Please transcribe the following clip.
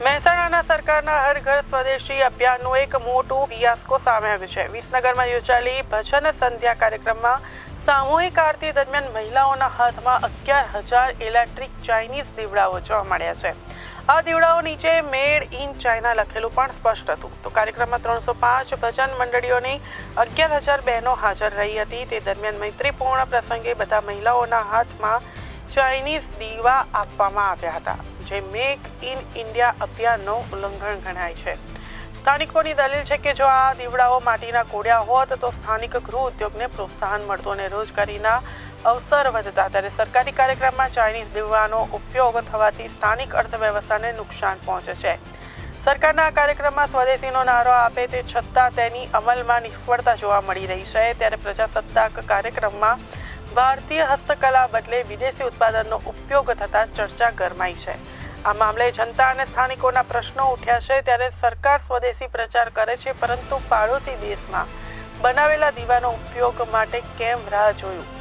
મહેસાણાના સરકારના હર ઘર સ્વદેશી અભિયાનનું એક મોટું ફિયાસ્કો સામે આવ્યું છે. વિસનગરમાં યોજાયેલી ભજન સંધ્યા કાર્યક્રમમાં સામૂહિક આરતી દરમિયાન મહિલાઓના હાથમાં અગિયાર હજાર ઇલેક્ટ્રિક ચાઇનીઝ દીવડાઓ જોવા મળ્યા છે. આ દીવડાઓ નીચે મેડ ઇન ચાઇના લખેલું પણ સ્પષ્ટ હતું. તો કાર્યક્રમમાં ત્રણસો પાંચ ભજન મંડળીઓની અગિયાર હજાર બહેનો હાજર રહી હતી. તે દરમિયાન મૈત્રીપૂર્ણ પ્રસંગે બધા મહિલાઓના હાથમાં ચાઇનીઝ દીવા આપવામાં આવ્યા હતા, જે મેક ઇન ઇન્ડિયા અભિયાનનો ઉલ્લંઘન ગણાય છે. સ્થાનિકોની દલીલ છે કે જો આ દીવડાઓ માટીના કોડિયા હોત, તો સ્થાનિક ગૃહ ઉદ્યોગને પ્રોત્સાહન મળતું અને રોજગારીના અવસર વધતા. ત્યારે સરકારી કાર્યક્રમમાં ચાઇનીઝ દીવડાનો ઉપયોગ થવાથી સ્થાનિક અર્થવ્યવસ્થાને નુકસાન પહોંચે છે. સરકારના આ કાર્યક્રમમાં સ્વદેશીનો નારો આપે તે છતાં તેની અમલમાં નિષ્ફળતા જોવા મળી રહી છે. ત્યારે પ્રજાસત્તાક કાર્યક્રમમાં ભારતીય હસ્તકલા બદલે વિદેશી ઉત્પાદનનો ઉપયોગ થતાં ચર્ચા ગરમાઈ છે. આ મામલે જનતા અને સ્થાનિકોના પ્રશ્નો ઉઠ્યા છે ત્યારે સરકાર સ્વદેશી પ્રચાર કરે છે, પરંતુ પાડોશી દેશમાં બનાવેલા દીવાનો ઉપયોગ માટે કેમ રાહ જોયું?